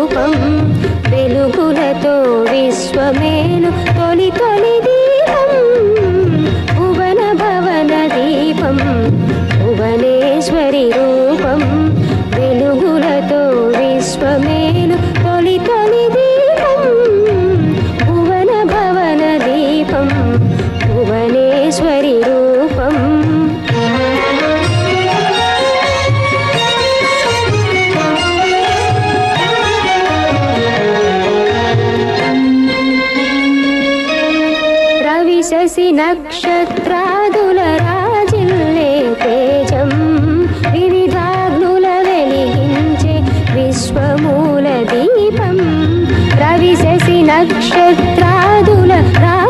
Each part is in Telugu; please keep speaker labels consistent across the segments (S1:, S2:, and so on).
S1: రూపం వెలుగులతో విశ్వమేను. విరసి నక్షత్రాదుల రాజిల్లే తేజం. వివిధాగ్నుల వెలిగించే విశ్వమూల దీపం. రవిశసి నక్షత్రాదుల రా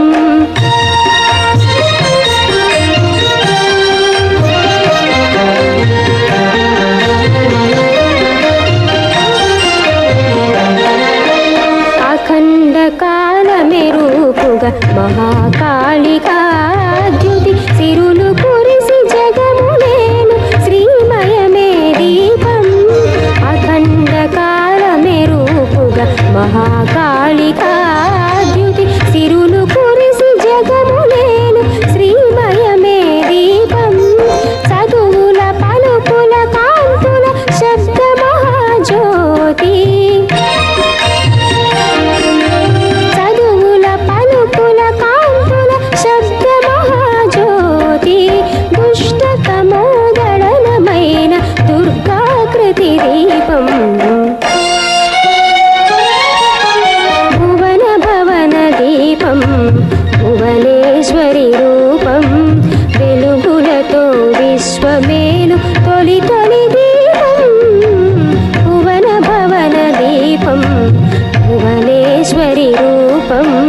S1: behind. oh